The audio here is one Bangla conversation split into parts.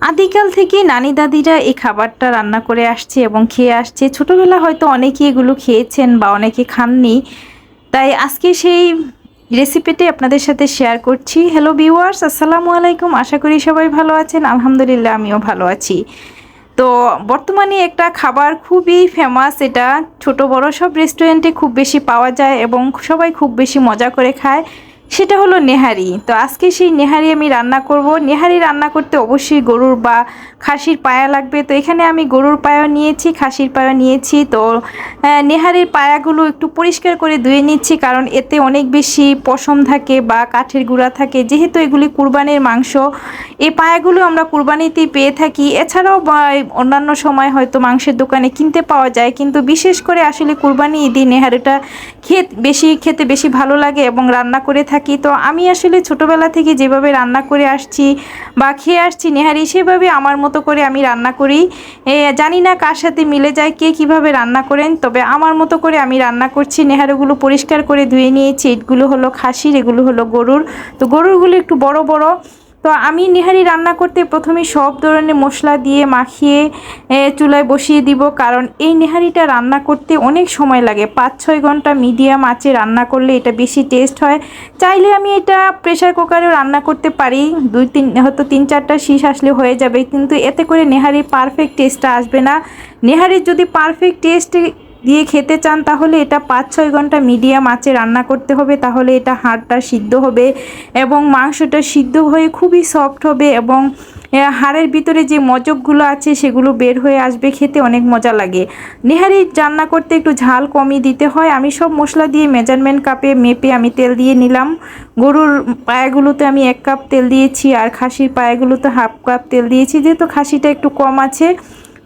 আদিকাল থেকে নানি দাদিরা এই খাবারটা রান্না করে আসছে এবং খেয়ে আসছে। ছোটোবেলা হয়তো অনেকে এগুলো খেয়েছেন বা অনেকে খাননি। তাই আজকে সেই রেসিপিটি আপনাদের সাথে শেয়ার করছি। হ্যালো ভিউয়ার্স আসসালামু আলাইকুম। আশা করি সবাই ভালো আছেন। আলহামদুলিল্লাহ, আমিও ভালো আছি। তো বর্তমানে একটা খাবার খুবই ফেমাস এটা ছোট বড় সব রেস্টুরেন্টে খুব বেশি পাওয়া যায় এবং সবাই খুব বেশি মজা করে খায়। সেটা হলো নেহারি। তো আজকে সেই নেহারি আমি রান্না করব। নেহারি রান্না করতে অবশ্যই গরুর বা খাসির পায়া লাগবে। তো এখানে আমি গরুর পায়া নিয়েছি, খাসির পায়া নিয়েছি। তো নেহারির পায়াগুলো একটু পরিষ্কার করে ধুয়ে নিচ্ছি কারণ এতে অনেক বেশি পশম থাকে বা কাঠের গুঁড়া থাকে। যেহেতু এগুলি কুরবানির মাংস এই পায়াগুলো আমরা কুরবানিতেই পেয়ে থাকি। এছাড়াও অন্যান্য সময় হয়তো মাংসের দোকানে কিনতে পাওয়া যায়। কিন্তু বিশেষ করে আসলে কুরবানি ঈদে নেহারিটা খেত, বেশি খেতে বেশি ভালো লাগে এবং রান্না করে থাকি। তো আমি আসলে ছোটোবেলা থেকে যেভাবে রান্না করে আসছি বা খেয়ে আসছি, নেহারি, সেভাবে আমার মতো করে আমি রান্না করি। জানি না কার সাথে মিলে যায়, কে কীভাবে রান্না করেন, তবে আমার মতো করে আমি রান্না করছি। নেহারিগুলো পরিষ্কার করে ধুয়ে নিয়েছি। এগুলো হলো খাসির, এগুলো হলো গরুর। তো গরুরগুলো একটু বড় বড়। তো আমি নিহারি রান্না করতে প্রথমে সব ধরনের মশলা দিয়ে মাখিয়ে চুলায় বসিয়ে দিব। কারণ এই নেহারিটা রান্না করতে অনেক সময় লাগে। পাঁচ ছয় ঘণ্টা মিডিয়াম আঁচে রান্না করলে এটা বেশি টেস্ট হয়। চাইলে আমি এটা প্রেশার কুকারেও রান্না করতে পারি। দুই তিন, হয়তো তিন চারটা শীষ আসলে হয়ে যাবে। কিন্তু এতে করে নেহারির পারফেক্ট টেস্টটা আসবে না। নেহারির যদি পারফেক্ট টেস্ট দিয়ে খেতে চান, তাহলে এটা পাঁচ, ছয় ঘণ্টা মিডিয়াম আঁচে রান্না করতে হবে, তাহলে এটা হাড়টা সিদ্ধ হবে এবং মাংসটা সিদ্ধ হয়ে খুবই সফট হবে এবং হাড়ের ভিতরে যে মজকগুলো আছে সেগুলো বের হয়ে আসবে, খেতে অনেক মজা লাগে। নেহারি, রান্না করতে একটু ঝাল কমই দিতে হয়, আমি সব মশলা দিয়ে মেজারমেন্ট কাপে মেপে আমি তেল দিয়ে নিলাম। গরুর পায়াগুলোতে আমি এক কাপ তেল দিয়েছি, আর খাসির পায়াগুলোতে হাফ কাপ তেল দিয়েছি, যেহেতু খাসিটা একটু কম আছে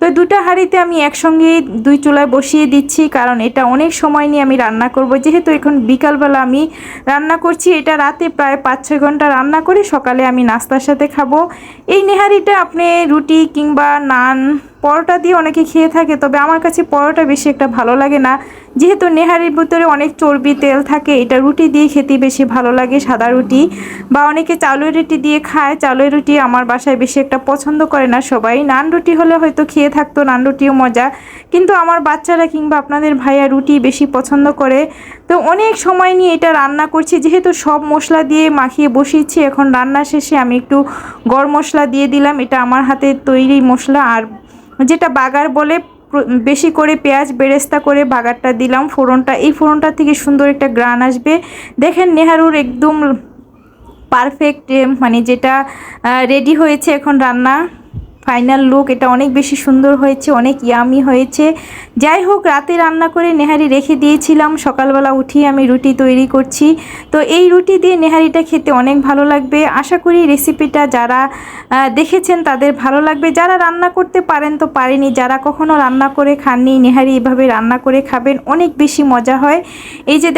তো দুটো হাঁড়িতে আমি একসঙ্গে দুই চুলায় বসিয়ে দিচ্ছি, কারণ এটা অনেক সময় নিয়ে আমি রান্না করব। যেহেতু এখন বিকালবেলা আমি রান্না করছি, এটা রাতে প্রায় পাঁচ ছয় ঘণ্টা রান্না করে সকালে আমি নাস্তার সাথে খাব। এই নেহারিটা আপনি রুটি কিংবা নান, পরোটা দিয়ে অনেকে খেয়ে থাকে, তবে আমার কাছে পরোটা বেশি একটা ভালো লাগে না। যেহেতু নেহারির ভিতরে অনেক চর্বি তেল থাকে, এটা রুটি দিয়ে খেতে বেশি ভালো লাগে, সাদা রুটি। বা অনেকে চাউলের রুটি দিয়ে খায় চাউলের রুটি আমার বাসায় বেশি একটা পছন্দ করে না সবাই। নান রুটি হলে হয়তো খেয়ে থাকতো, নান রুটিও মজা। কিন্তু আমার বাচ্চারা কিংবা আপনাদের ভাইয়া রুটি বেশি পছন্দ করে। তো অনেক সময় নিয়ে এটা রান্না করছি, যেহেতু সব মশলা দিয়ে মাখিয়ে বসিয়েছি, এখন রান্না শেষে আমি একটু গরম মশলা দিয়ে দিলাম। এটা আমার হাতে তৈরি মশলা, আর যেটা বাগার বলে বেশি করে পেঁয়াজ বেরেস্তা করে বাগারটা দিলাম ফোড়নটা। এই ফোড়নটা থেকে সুন্দর একটা গ্রান আসবে। দেখেন নেহারুর একদম পারফেক্ট মানে যেটা রেডি হয়েছে এখন রান্না। ফাইনাল লুক, এটা অনেক বেশি সুন্দর হয়েছে, অনেক ইয়ামি হয়েছে। যাই হোক, রাতে রান্না করে নেহারি রেখে দিয়েছিলাম। সকালবেলা উঠিয়ে আমি রুটি তৈরি করছি। তো এই রুটি দিয়ে নেহারিটা খেতে অনেক ভালো লাগবে। আশা করি রেসিপিটা যারা দেখেছেন তাদের ভালো লাগবে। যারা রান্না করতে পারেন তো পারেনি যারা কখনো রান্না করে খাননি, নেহারি এভাবে রান্না করে খাবেন, অনেক বেশি মজা হয়। এই যে